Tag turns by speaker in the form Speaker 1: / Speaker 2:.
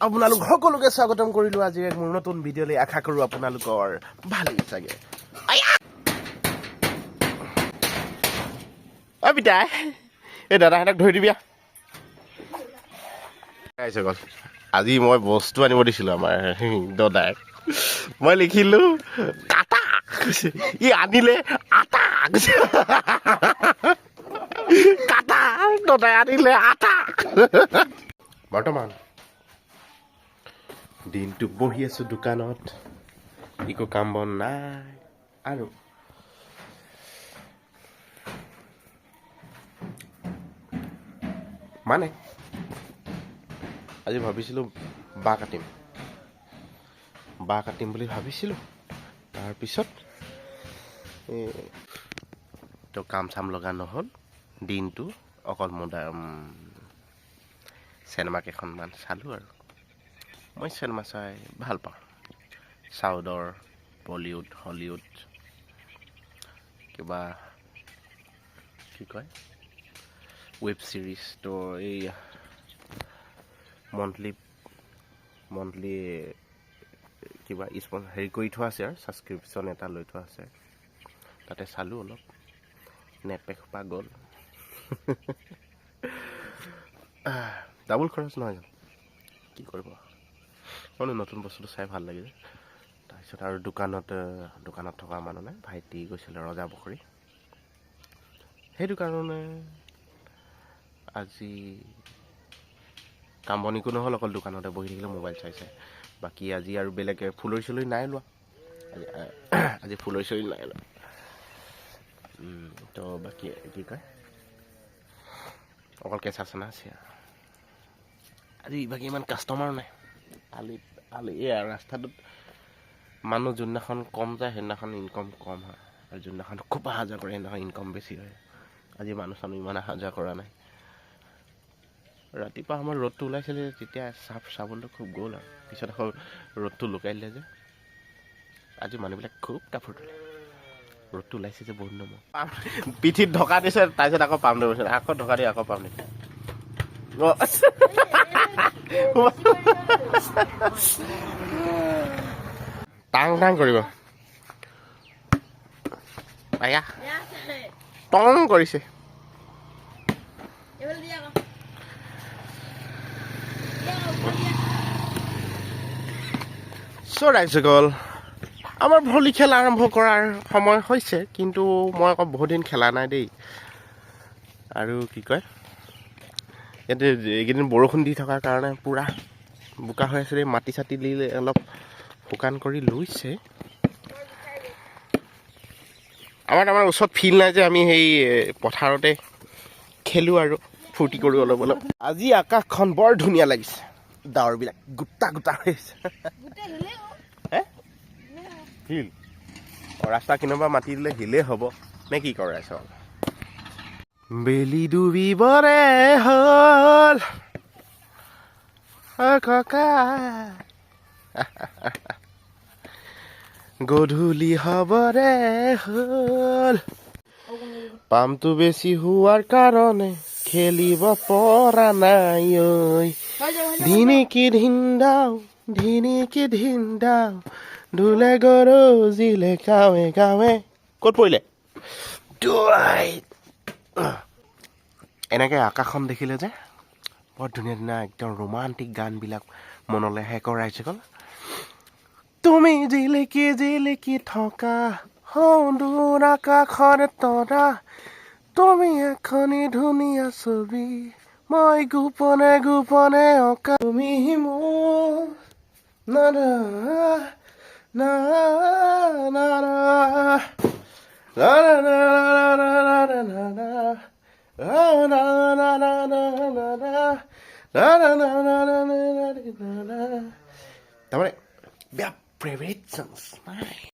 Speaker 1: আপোনালোক সকলোকে স্বাগতম কৰিলোঁ আজিৰ এক মোৰ নতুন ভিডিঅ'লৈ আশা কৰোঁ আপোনালোকৰ ভালেই চাগে! অ পিতাই এই দাদাহঁতক ধৰি দিবি আজি মই বস্তু আনিব দিছিলোঁ আমাৰ দাদাক মই লিখিলোঁ, কাটা! ই আনিলে, আটা! কাটা! দাদাই আনিলে, আটা! বৰ্তমান দিনটো বহি আছোঁ দোকানত একো কাম বন নাই আৰু। মানে আজি ভাবিছিলোঁ বাঁহ কাটিম। বাঁহ কাটিম বুলি ভাবিছিলোঁ তাৰপিছত তো কাম চাম লগা নহ'ল দিনটো অকল মোদা চিনেমা কেইখনমান চালোঁ আৰু। মই চিনেমা চাই ভাল পাওঁ। চাউথৰ বলিউড হলিউড কিবা কি কয় ৱেব ছিৰিজ তো এই মন্থলি মন্থলি কিবা স্পন হেৰি কৰি থোৱা আছে আৰু ছাবস্ক্ৰিপশ্যন এটা লৈ থোৱা আছে। তাতে চালোঁ অলপ। নেটপেক সোপা গ'ল। ডাবুল খৰচ নহয় জানো? কি কৰিব? মানে নতুন বস্তুটো চাই ভাল লাগে যে তাৰপিছত আৰু দোকানত দোকানত থকা মানুহ নাই ভাইটি গৈছিলে ৰজা পুখুৰী সেইটো কাৰণে আজি কাম বন একো নহ'ল অকল দোকানতে বহি থাকিলে মোবাইল চাই চাই। বাকী আজি আৰু বেলেগ ফুলৰি চুলৰি নাই লোৱা। আজি ফুলৰি চুলৰি নাই লোৱা। তো বাকী কি কয় অকল কেঁচা চেনা আছে আজি বাকী ইমান কাষ্টমাৰো নাই। আলি আলি এই ৰাস্তাটোত মানুহ যোনদিনাখন কম যায় সেইদিনাখন ইনকম কম হয়। আৰু যোনদিনাখন খুব অহা যোৱা কৰে সেইদিনাখন ইনকম বেছি হয়। আজি মানুহ চানুহ ইমান অহা যোৱা কৰা নাই। ৰাতিপুৱা আমাৰ ৰ'দটো ওলাইছিলে তেতিয়া চাপ চাবলৈ খুব গ'ল আৰু। পিছত আকৌ ৰ'দটো লুকাই দিলে যে আজি মানুহবিলাক খুব কাপোৰ তোলে ৰ'দটো ওলাইছে যে বহুত নম্বৰ পিঠিত ঢকা দিছে তাৰপিছত আকৌ পাম দিছে আকৌ ঢকা দি আকৌ পাম দিছে টাং টাং কৰিব আয়া. টং কৰিছে
Speaker 2: Yo el día. Ya, buen día.
Speaker 1: চ' ৰাইজসকল আমাৰ ভলী খেল আৰম্ভ কৰাৰ সময় হৈছে কিন্তু মই আকৌ বহুত দিন খেলা নাই দেই আৰু কি কয় ইয়াতে এইকেইদিন বৰষুণ দি থকাৰ কাৰণে পূৰা বোকা হৈ আছে দেই, মাটি চাটি দিলে অলপ শুকান কৰি লৈছে আমাৰ আমাৰ ওচৰত ফিল্ড নাই যে আমি সেই পথাৰতে খেলোঁ আৰু ফূৰ্তি কৰোঁ অলপ অলপ। আজি আকাশখন বৰ ধুনীয়া লাগিছে। ডাৱৰবিলাক গোটা গোটা হৈ আছে। ৰাস্তা কিনাৰ মাতি দিলে শিলেই হ'ব। নে কি কৰে চব বেলি ডুবিবৰে হ'ল ককা। গধূলি হ'বৰে হ'ল। পামটো বেছি হোৱাৰ কাৰণে খেলিব পৰা নাই ঐ. ধিনিকি ধিন্দাও ধিনিকি ধিন্দাও ধুলে গৰজিলে গাঁৱে গাঁৱে ক'ত পৰিলে। এনেকে আকাশখন দেখিলে যে বৰ ধুনীয়া ধুনীয়া একদম ৰোমান্টিক গানবিলাক মনলৈ আহে ৰাইজসকল তুমি জিলিকি জিলিকি থকা সন্দুৰ আকাশৰ তৰা, তুমি এখনি ধুনীয়া ছবি, মই গোপনে গোপনে অঁকা। তুমি মোৰ না না Damn it. Be a brave, it's